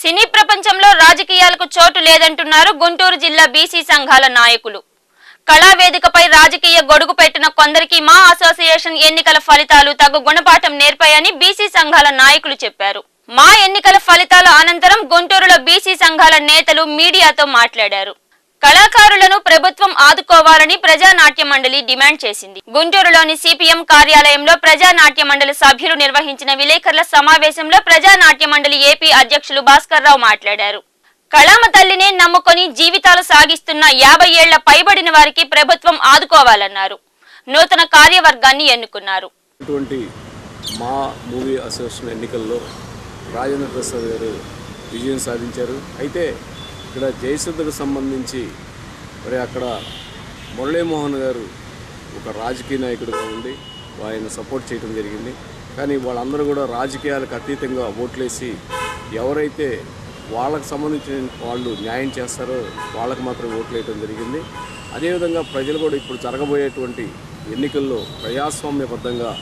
సినీ ప్రపంచంలో రాజకీయాలకు చోటు లేదంటున్నారు గుంటూరు జిల్లా బీసీ సంఘాల నాయకులు. కళావేదికపై రాజకీయ గొడుగు పెట్టిన కొందరికి మా అసోసియేషన్ ఎన్నికల ఫలితాలు తగు గుణపాఠం నేర్పాయని బీసీ సంఘాల నాయకులు చెప్పారు. మా ఎన్నికల ఫలితాల అనంతరం గుంటూరులో బీసీ సంఘాల నేతలు మీడియాతో మాట్లాడారు. కళాకారులను ప్రభుత్వం ఆదుకోవాలని ప్రజానాట్య మండలి డిమాండ్ చేసింది. గుంటూరులోని సిపిఎం కార్యాలయంలో ప్రజానాట్య మండలి సభ్యులు నిర్వహించిన విలేకరుల సమావేశంలో ప్రజానాట్య మండలి ఏపీ అధ్యక్షులు భాస్కర్రావు మాట్లాడారు. కళామ తల్లినే నమ్ముకొని జీవితాలు సాగిస్తున్న యాభై ఏళ్ళ పైబడిన వారికి ప్రభుత్వం ఆదుకోవాలన్నారు. నూతన కార్యవర్గాన్ని ఎన్నుకున్నారు. మా మూవీ అసోసియేషన్ ఎన్నికల్లో రాజేంద్ర ప్రసాద్ గారు విజయం సాధించారు. అయితే ఇక్కడ జయసిద్ధకు సంబంధించి మరి అక్కడ మురళీమోహన్ గారు ఒక రాజకీయ నాయకుడిగా ఉండి ఆయన సపోర్ట్ చేయడం జరిగింది. కానీ వాళ్ళందరూ కూడా రాజకీయాలకు అతీతంగా ఓట్లేసి ఎవరైతే వాళ్ళకు సంబంధించిన వాళ్ళు న్యాయం చేస్తారో వాళ్ళకు మాత్రం ఓట్లు జరిగింది. అదేవిధంగా ప్రజలు కూడా ఇప్పుడు జరగబోయేటువంటి ఎన్నికల్లో ప్రజాస్వామ్యబద్ధంగా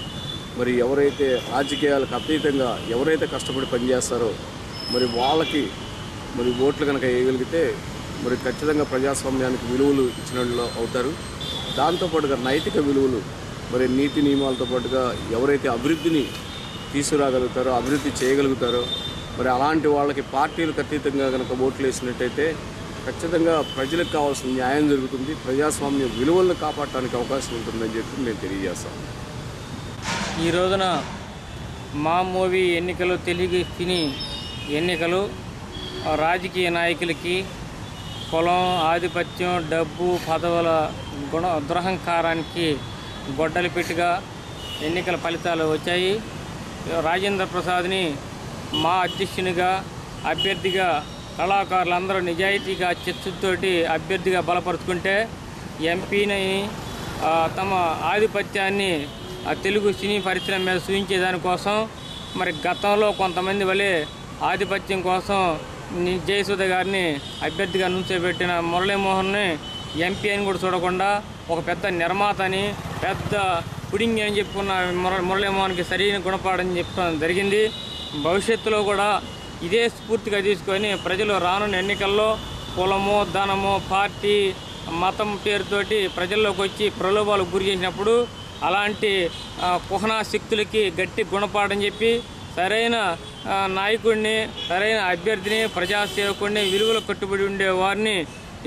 మరి ఎవరైతే రాజకీయాలకు అతీతంగా ఎవరైతే కష్టపడి పనిచేస్తారో మరి వాళ్ళకి మరి ఓట్లు కనుక వేయగలిగితే మరి ఖచ్చితంగా ప్రజాస్వామ్యానికి విలువలు ఇచ్చిన అవుతారు. దాంతోపాటుగా నైతిక విలువలు మరి నీతి నియమాలతో పాటుగా ఎవరైతే అభివృద్ధిని తీసుకురాగలుగుతారో అభివృద్ధి చేయగలుగుతారో మరి అలాంటి వాళ్ళకి పార్టీలకు అతీతంగా కనుక ఓట్లు వేసినట్టయితే ఖచ్చితంగా ప్రజలకు కావాల్సిన న్యాయం జరుగుతుంది. ప్రజాస్వామ్య విలువలను కాపాడటానికి అవకాశం ఉంటుందని చెప్పి మేము తెలియజేస్తాం ఈ రోజున మా మూవీ ఎన్నికలు తెలుగు తిని ఎన్నికలు రాజకీయ నాయకులకి కులం ఆధిపత్యం డబ్బు పదవుల గుణ దురహంకారానికి గొడ్డలి పెట్టుగా ఎన్నికల ఫలితాలు వచ్చాయి. రాజేంద్ర ప్రసాద్ని మా అధ్యక్షునిగా అభ్యర్థిగా కళాకారులందరూ నిజాయితీగా చిత్తుతోటి అభ్యర్థిగా బలపరుచుకుంటే ఎంపీని తమ ఆధిపత్యాన్ని తెలుగు సినీ పరిశ్రమ మీద సూచించేదానికోసం మరి గతంలో కొంతమంది వలె ఆధిపత్యం కోసం జయసుధ గారిని అభ్యర్థిగా నుంచోబెట్టిన మురళీమోహన్ని ఎంపీ అని కూడా చూడకుండా ఒక పెద్ద నిర్మాత అని పెద్ద పుడింగి అని చెప్పుకున్న ముర మురళీమోహన్కి సరైన గుణపాఠం చెప్పడం జరిగింది. భవిష్యత్తులో కూడా ఇదే స్ఫూర్తిగా తీసుకొని ప్రజలు రానున్న ఎన్నికల్లో కులము ధనము పార్టీ మతం పేరుతోటి ప్రజల్లోకి వచ్చి ప్రలోభాలకు గురి చేసినప్పుడు అలాంటి కుహనా శక్తులకి గట్టి గుణపాఠం చెప్పి సరైన నాయకుడిని సరైన అభ్యర్థిని ప్రజాసేవకుడిని విలువలు కట్టుబడి ఉండే వారిని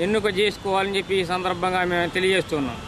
ఎన్నుక చేసుకోవాలని చెప్పి ఈ సందర్భంగా మేము తెలియజేస్తున్నాం.